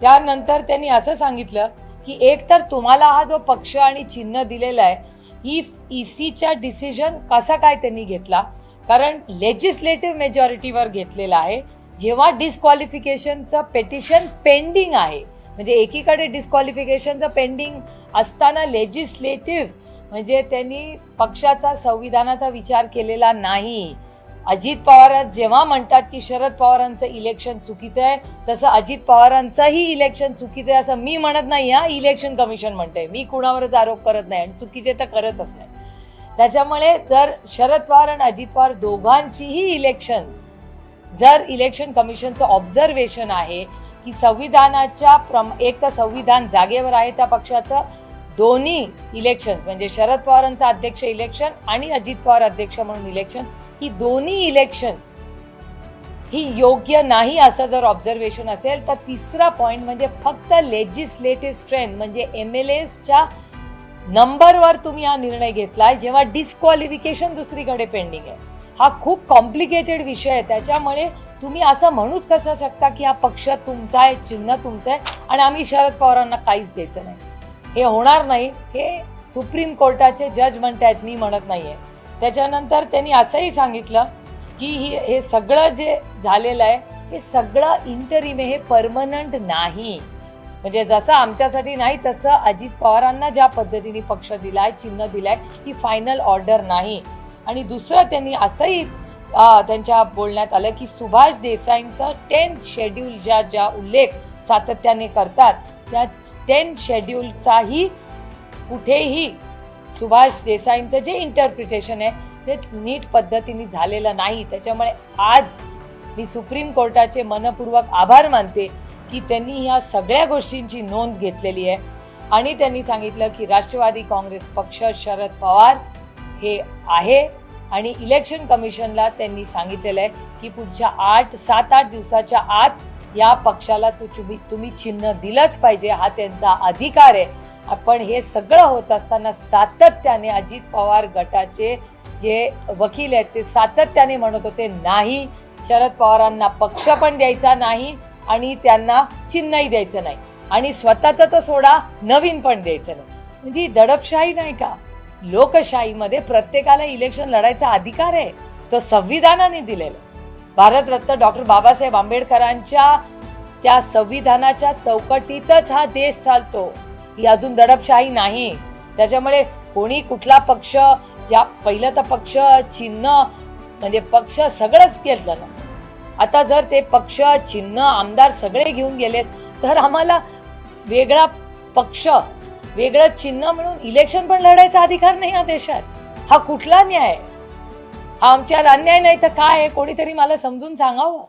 त्यानंतर त्यांनी असं सांगितलं की एक तर तुम्हाला हा जो पक्ष आणि चिन्ह दिलेला आहे ही सीच्या डिसिजन कसा काय त्यांनी घेतला? कारण लेजिस्लेटिव्ह मेजॉरिटीवर घेतलेला आहे. जेव्हा डिस्क्वालिफिकेशनचं पेटिशन पेंडिंग आहे म्हणजे एकीकडे डिस्क्वालिफिकेशनचं पेंडिंग असताना लेजिस्लेटिव्ह म्हणजे त्यांनी पक्षाचा संविधानाचा विचार केलेला नाही अजित पवार जेव्हा म्हणतात की शरद पवारांचं इलेक्शन चुकीचं आहे तसं अजित पवारांचंही इलेक्शन चुकीचं आहे असं मी म्हणत नाही. हा इलेक्शन कमिशन म्हणते मी कुणावरच आरोप करत नाही आणि चुकीचे तर करतच नाही. त्याच्यामुळे जर शरद पवार आणि अजित पवार दोघांचीही इलेक्शन्स जर इलेक्शन कमिशनचं ऑब्झर्वेशन आहे की संविधानाच्या प्रम एक तर संविधान जागेवर आहे त्या पक्षाचं दोन्ही इलेक्शन्स म्हणजे शरद पवारांचं अध्यक्ष इलेक्शन आणि अजित पवार अध्यक्ष म्हणून इलेक्शन ही दोन्ही इलेक्शन्स ही योग्य नाही असं जर ऑब्झर्वेशन असेल तर तिसरा पॉईंट म्हणजे फक्त लेजिस्लेटिव्ह स्ट्रेंथ म्हणजे एम एल एसच्या नंबरवर तुम्ही हा निर्णय घेतलाय जेव्हा डिस्क्वालिफिकेशन दुसरीकडे पेंडिंग आहे. हा खूप कॉम्प्लिकेटेड विषय आहे. त्याच्यामुळे तुम्ही असं म्हणूच कसं शकता की हा पक्ष तुमचा आहे चिन्ह तुमचं आहे आणि आम्ही शरद पवारांना काहीच द्यायचं नाही. हे होणार नाही. हे सुप्रीम कोर्टाचे जज आहेत मी म्हणत नाही आहे त्याच्यानंतर त्यांनी असंही सांगितलं की ही हे सगळं जे झालेलं आहे हे सगळं इंटरिम हे परमनंट नाही. म्हणजे जसं आमच्यासाठी नाही तसं अजित पवारांना ज्या पद्धतीने पक्ष दिलाय चिन्ह दिलाय ही फायनल ऑर्डर नाही. आणि दुसरं त्यांनी असंही त्यांच्या बोलण्यात आलं की सुभाष देसाईंचा टेन्थ शेड्यूल ज्या ज्या उल्लेख सातत्याने करतात त्या टेन्थ शेड्यूलचाही कुठेही सुभाष देसाईंचं जे इंटरप्रिटेशन आहे ते नीट पद्धतीने झालेलं नाही. त्याच्यामुळे आज मी सुप्रीम कोर्टाचे मनपूर्वक आभार मानते की त्यांनी ह्या सगळ्या गोष्टींची नोंद घेतलेली आहे. आणि त्यांनी सांगितलं की राष्ट्रवादी काँग्रेस पक्ष शरद पवार हे आहे. आणि इलेक्शन कमिशनला त्यांनी सांगितलेलं आहे की पुढच्या आठ सात आठ दिवसाच्या आत या पक्षाला तू तुम्ही तुम्ही चिन्ह दिलंच पाहिजे. हा त्यांचा अधिकार आहे. आपण हे सगळं होत असताना सातत्याने अजित पवार गटाचे जे वकील आहेत ते सातत्याने म्हणत होते नाही शरद पवारांना पक्ष पण द्यायचा नाही आणि त्यांना चिन्हही द्यायचं नाही. आणि स्वतःचं तर सोडा नवीन पण द्यायचं नाही. म्हणजे दडपशाही नाही का? लोकशाहीमध्ये प्रत्येकाला इलेक्शन लढायचा अधिकार आहे तो संविधानाने दिलेला भारतरत्न डॉक्टर बाबासाहेब आंबेडकरांच्या त्या संविधानाच्या चौकटीतच हा देश चालतो. ही अजून दडपशाही नाही. त्याच्यामुळे कोणी कुठला पक्ष ज्या पहिलं तर पक्ष चिन्ह म्हणजे पक्ष सगळंच घेतलं ना आता जर ते पक्ष चिन्ह आमदार सगळे घेऊन गेलेत तर आम्हाला वेगळा पक्ष वेगळं चिन्ह म्हणून इलेक्शन पण लढायचा अधिकार नाही या देशात. हा कुठला न्याय? हा आमच्यावर अन्याय नाही तर काय आहे? कोणीतरी मला समजून सांगावं?